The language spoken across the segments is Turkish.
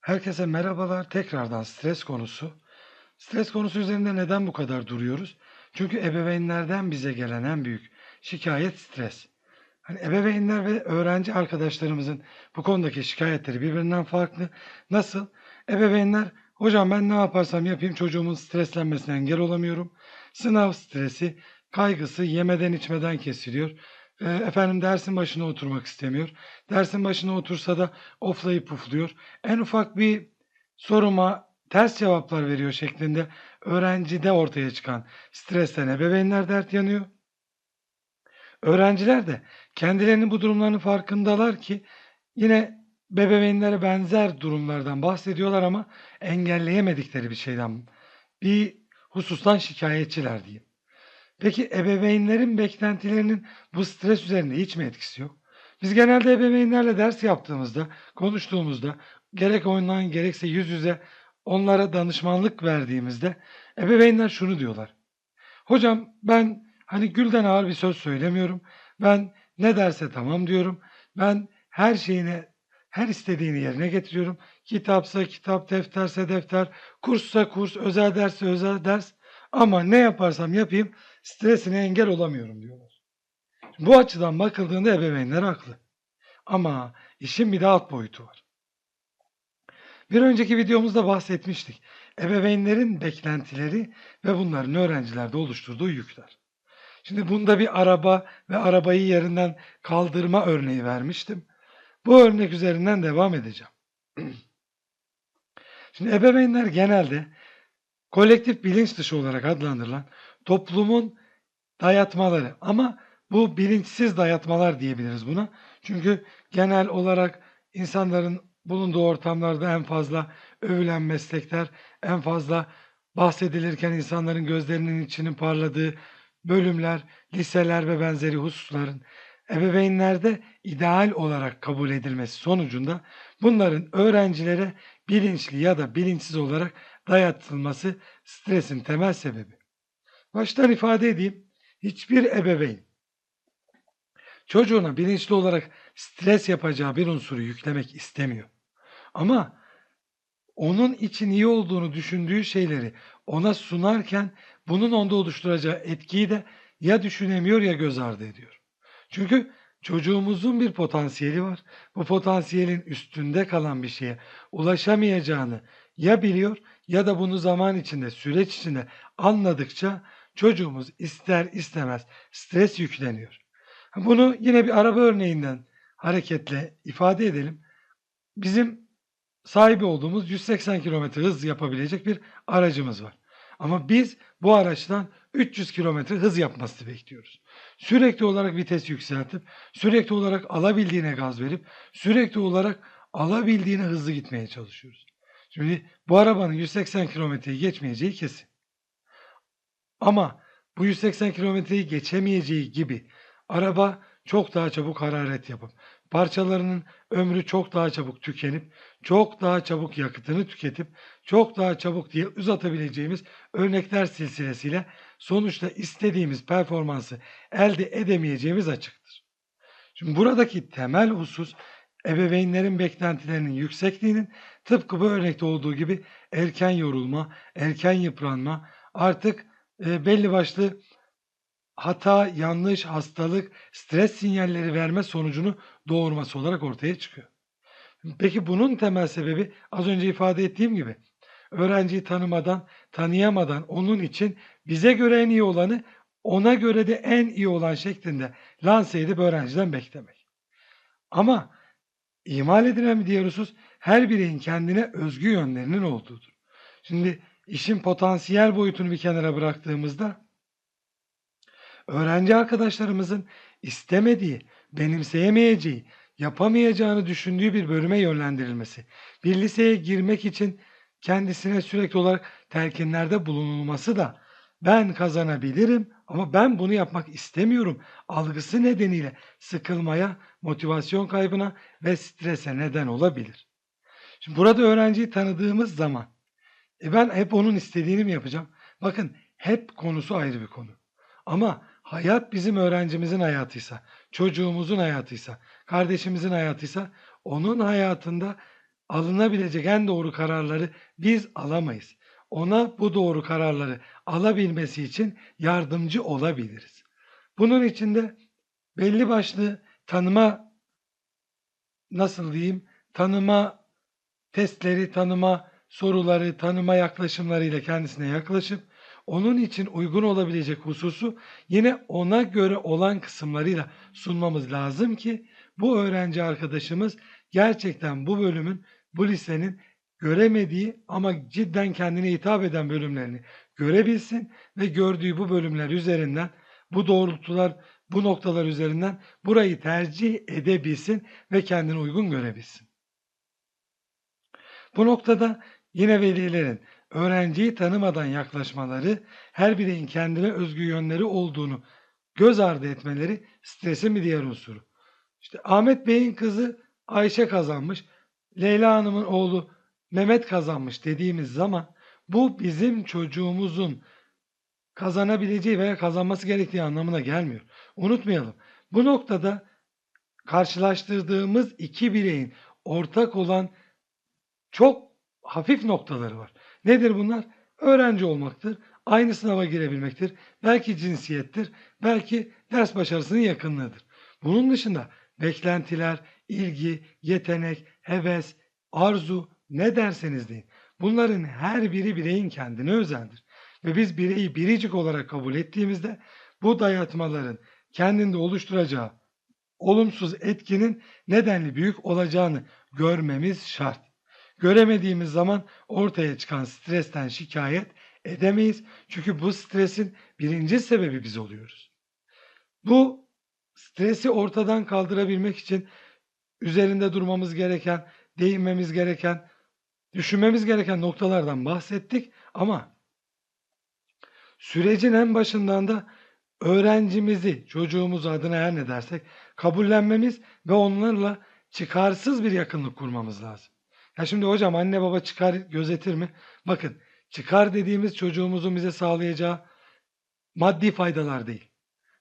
Herkese merhabalar. Tekrardan stres konusu. Stres konusu üzerinde neden bu kadar duruyoruz? Çünkü ebeveynlerden bize gelen en büyük şikayet stres. Hani ebeveynler ve öğrenci arkadaşlarımızın bu konudaki şikayetleri birbirinden farklı. Nasıl? Ebeveynler, hocam ben ne yaparsam yapayım çocuğumun streslenmesine engel olamıyorum. Sınav stresi, kaygısı yemeden içmeden kesiliyor. Ee, efendim dersin başına oturmak istemiyor. Dersin başına otursa da oflayıp pufluyor. En ufak bir soruma ters cevaplar veriyor şeklinde öğrencide ortaya çıkan stresten ebeveynler dert yanıyor. Öğrenciler de kendilerinin bu durumlarının farkındalar ki yine bebeğinlere benzer durumlardan bahsediyorlar ama engelleyemedikleri bir şeyden, bir husustan şikayetçiler diyeyim. Peki ebeveynlerin beklentilerinin bu stres üzerinde hiç mi etkisi yok? Biz genelde ebeveynlerle ders yaptığımızda, konuştuğumuzda, gerek online gerekse yüz yüze onlara danışmanlık verdiğimizde ebeveynler şunu diyorlar. Hocam ben hani gülden ağır bir söz söylemiyorum. Ben ne derse tamam diyorum. Ben her şeyine, her istediğini yerine getiriyorum. Kitapsa kitap, defterse defter, kurssa kurs, özel dersse özel ders. Ama ne yaparsam yapayım stresine engel olamıyorum diyorlar. Bu açıdan bakıldığında ebeveynler haklı. Ama işin bir de alt boyutu var. Bir önceki videomuzda bahsetmiştik. Ebeveynlerin beklentileri ve bunların öğrencilerde oluşturduğu yükler. Şimdi bunda bir araba ve arabayı yerinden kaldırma örneği vermiştim. Bu örnek üzerinden devam edeceğim. Şimdi ebeveynler genelde kolektif bilinç dışı olarak adlandırılan toplumun dayatmaları ama bu bilinçsiz dayatmalar diyebiliriz buna. Çünkü genel olarak insanların bulunduğu ortamlarda en fazla övülen meslekler, en fazla bahsedilirken insanların gözlerinin içinin parladığı bölümler, liseler ve benzeri hususların ebeveynlerde ideal olarak kabul edilmesi sonucunda bunların öğrencilere bilinçli ya da bilinçsiz olarak dayatılması stresin temel sebebi. Baştan ifade edeyim, hiçbir ebeveyn çocuğuna bilinçli olarak stres yapacağı bir unsuru yüklemek istemiyor. Ama onun için iyi olduğunu düşündüğü şeyleri ona sunarken bunun onda oluşturacağı etkiyi de ya düşünemiyor ya göz ardı ediyor. Çünkü çocuğumuzun bir potansiyeli var. Bu potansiyelin üstünde kalan bir şeye ulaşamayacağını ya biliyor ya da bunu zaman içinde, süreç içinde anladıkça çocuğumuz ister istemez stres yükleniyor. Bunu yine bir araba örneğinden hareketle ifade edelim. Bizim sahibi olduğumuz 180 km hız yapabilecek bir aracımız var. Ama biz bu araçtan 300 km hız yapmasını bekliyoruz. Sürekli olarak vites yükseltip, sürekli olarak alabildiğine gaz verip, sürekli olarak alabildiğine hızlı gitmeye çalışıyoruz. Şimdi bu arabanın 180 kilometreyi geçmeyeceği kesin. Ama bu 180 kilometreyi geçemeyeceği gibi araba çok daha çabuk hararet yapıp parçalarının ömrü çok daha çabuk tükenip çok daha çabuk yakıtını tüketip çok daha çabuk diye uzatabileceğimiz örnekler silsilesiyle sonuçta istediğimiz performansı elde edemeyeceğimiz açıktır. Şimdi buradaki temel husus ebeveynlerin beklentilerinin yüksekliğinin tıpkı bu örnekte olduğu gibi erken yorulma, erken yıpranma, artık e, belli başlı hata, yanlış, hastalık, stres sinyalleri verme sonucunu doğurması olarak ortaya çıkıyor. Peki bunun temel sebebi az önce ifade ettiğim gibi öğrenciyi tanımadan, tanıyamadan onun için bize göre en iyi olanı ona göre de en iyi olan şeklinde lanse edip öğrenciden beklemek. Ama imal edilen bir diğer husus her bireyin kendine özgü yönlerinin olduğudur. Şimdi işin potansiyel boyutunu bir kenara bıraktığımızda öğrenci arkadaşlarımızın istemediği, benimseyemeyeceği, yapamayacağını düşündüğü bir bölüme yönlendirilmesi, bir liseye girmek için kendisine sürekli olarak telkinlerde bulunulması da ben kazanabilirim ama ben bunu yapmak istemiyorum algısı nedeniyle sıkılmaya, motivasyon kaybına ve strese neden olabilir. Şimdi burada öğrenciyi tanıdığımız zaman e ben hep onun istediğini mi yapacağım? Bakın hep konusu ayrı bir konu. Ama hayat bizim öğrencimizin hayatıysa, çocuğumuzun hayatıysa, kardeşimizin hayatıysa onun hayatında alınabilecek en doğru kararları biz alamayız. Ona bu doğru kararları alabilmesi için yardımcı olabiliriz. Bunun için de belli başlı tanıma nasıl diyeyim tanıma testleri, tanıma soruları, tanıma yaklaşımlarıyla kendisine yaklaşıp onun için uygun olabilecek hususu yine ona göre olan kısımlarıyla sunmamız lazım ki bu öğrenci arkadaşımız gerçekten bu bölümün, bu lisenin göremediği ama cidden kendine hitap eden bölümlerini görebilsin ve gördüğü bu bölümler üzerinden bu doğrultular, bu noktalar üzerinden burayı tercih edebilsin ve kendine uygun görebilsin. Bu noktada yine velilerin öğrenciyi tanımadan yaklaşmaları, her bireyin kendine özgü yönleri olduğunu göz ardı etmeleri stresin bir diğer unsuru. İşte Ahmet Bey'in kızı Ayşe kazanmış, Leyla Hanım'ın oğlu Mehmet kazanmış dediğimiz zaman bu bizim çocuğumuzun kazanabileceği veya kazanması gerektiği anlamına gelmiyor. Unutmayalım. Bu noktada karşılaştırdığımız iki bireyin ortak olan çok hafif noktaları var. Nedir bunlar? Öğrenci olmaktır, aynı sınava girebilmektir, belki cinsiyettir, belki ders başarısının yakınlığıdır. Bunun dışında beklentiler, ilgi, yetenek, heves, arzu ne derseniz deyin. Bunların her biri bireyin kendine özeldir. Ve biz bireyi biricik olarak kabul ettiğimizde bu dayatmaların kendinde oluşturacağı olumsuz etkinin nedenli büyük olacağını görmemiz şart. Göremediğimiz zaman ortaya çıkan stresten şikayet edemeyiz. Çünkü bu stresin birinci sebebi biz oluyoruz. Bu stresi ortadan kaldırabilmek için üzerinde durmamız gereken, değinmemiz gereken, düşünmemiz gereken noktalardan bahsettik ama sürecin en başından da öğrencimizi, çocuğumuz adına her ne dersek kabullenmemiz ve onlarla çıkarsız bir yakınlık kurmamız lazım. Ya şimdi hocam anne baba çıkar gözetir mi? Bakın çıkar dediğimiz çocuğumuzun bize sağlayacağı maddi faydalar değil.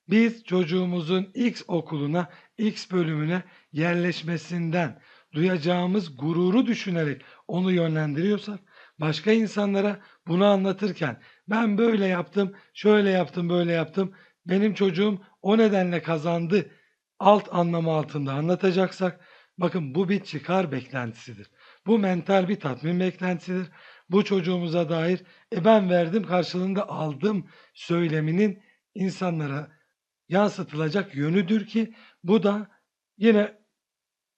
Biz çocuğumuzun X okuluna, X bölümüne yerleşmesinden duyacağımız gururu düşünerek onu yönlendiriyorsak, başka insanlara bunu anlatırken ben böyle yaptım, şöyle yaptım, böyle yaptım, benim çocuğum o nedenle kazandı alt anlamı altında anlatacaksak, bakın bu bir çıkar beklentisidir. Bu mental bir tatmin beklentisidir. Bu çocuğumuza dair e ben verdim karşılığında aldım söyleminin insanlara yansıtılacak yönüdür ki bu da yine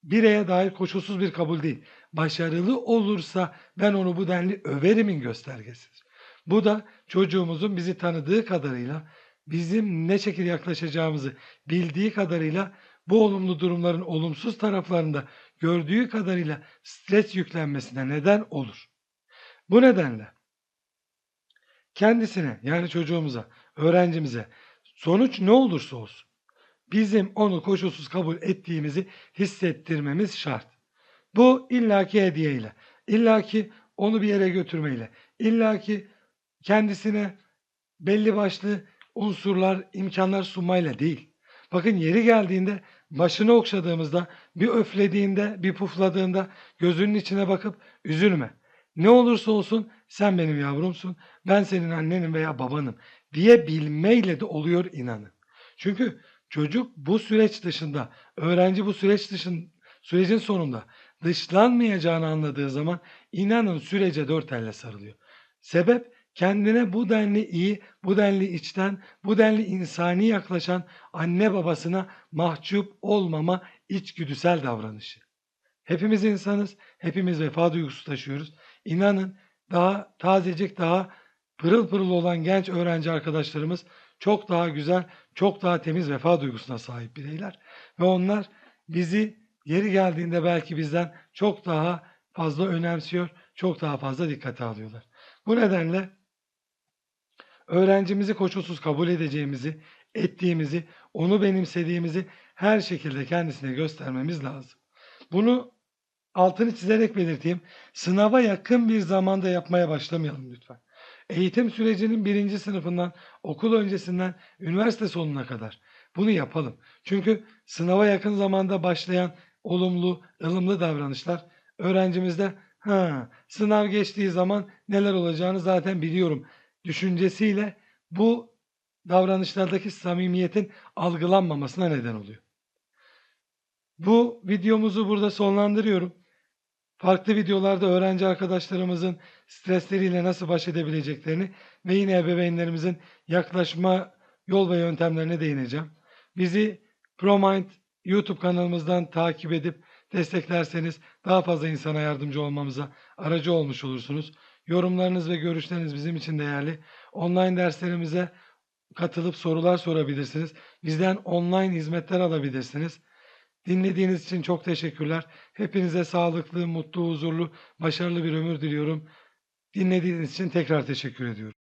bireye dair koşulsuz bir kabul değil. Başarılı olursa ben onu bu denli överimin göstergesidir. Bu da çocuğumuzun bizi tanıdığı kadarıyla bizim ne şekilde yaklaşacağımızı bildiği kadarıyla bu olumlu durumların olumsuz taraflarında gördüğü kadarıyla stres yüklenmesine neden olur. Bu nedenle kendisine yani çocuğumuza, öğrencimize sonuç ne olursa olsun bizim onu koşulsuz kabul ettiğimizi hissettirmemiz şart. Bu illaki hediyeyle, illaki onu bir yere götürmeyle, illaki kendisine belli başlı unsurlar, imkanlar sunmayla değil. Bakın yeri geldiğinde başını okşadığımızda, bir öflediğinde, bir pufladığında gözünün içine bakıp üzülme. Ne olursa olsun sen benim yavrumsun, ben senin annenim veya babanım diyebilmeyle de oluyor inanın. Çünkü çocuk bu süreç dışında, öğrenci bu süreç dışın, sürecin sonunda dışlanmayacağını anladığı zaman inanın sürece dört elle sarılıyor. Sebep kendine bu denli iyi, bu denli içten, bu denli insani yaklaşan anne babasına mahcup olmama içgüdüsel davranışı. Hepimiz insanız, hepimiz vefa duygusu taşıyoruz. İnanın daha tazecik, daha pırıl pırıl olan genç öğrenci arkadaşlarımız çok daha güzel, çok daha temiz vefa duygusuna sahip bireyler. Ve onlar bizi yeri geldiğinde belki bizden çok daha fazla önemsiyor, çok daha fazla dikkate alıyorlar. Bu nedenle öğrencimizi koşulsuz kabul edeceğimizi, ettiğimizi, onu benimsediğimizi her şekilde kendisine göstermemiz lazım. Bunu altını çizerek belirteyim. Sınava yakın bir zamanda yapmaya başlamayalım lütfen. Eğitim sürecinin birinci sınıfından, okul öncesinden, üniversite sonuna kadar bunu yapalım. Çünkü sınava yakın zamanda başlayan olumlu, ılımlı davranışlar öğrencimiz de ha sınav geçtiği zaman neler olacağını zaten biliyorum düşüncesiyle bu davranışlardaki samimiyetin algılanmamasına neden oluyor. Bu videomuzu burada sonlandırıyorum. Farklı videolarda öğrenci arkadaşlarımızın stresleriyle nasıl baş edebileceklerini ve yine ebeveynlerimizin yaklaşma yol ve yöntemlerine değineceğim. Bizi ProMind YouTube kanalımızdan takip edip desteklerseniz daha fazla insana yardımcı olmamıza aracı olmuş olursunuz. Yorumlarınız ve görüşleriniz bizim için değerli. Online derslerimize katılıp sorular sorabilirsiniz. Bizden online hizmetler alabilirsiniz. Dinlediğiniz için çok teşekkürler. Hepinize sağlıklı, mutlu, huzurlu, başarılı bir ömür diliyorum. Dinlediğiniz için tekrar teşekkür ediyorum.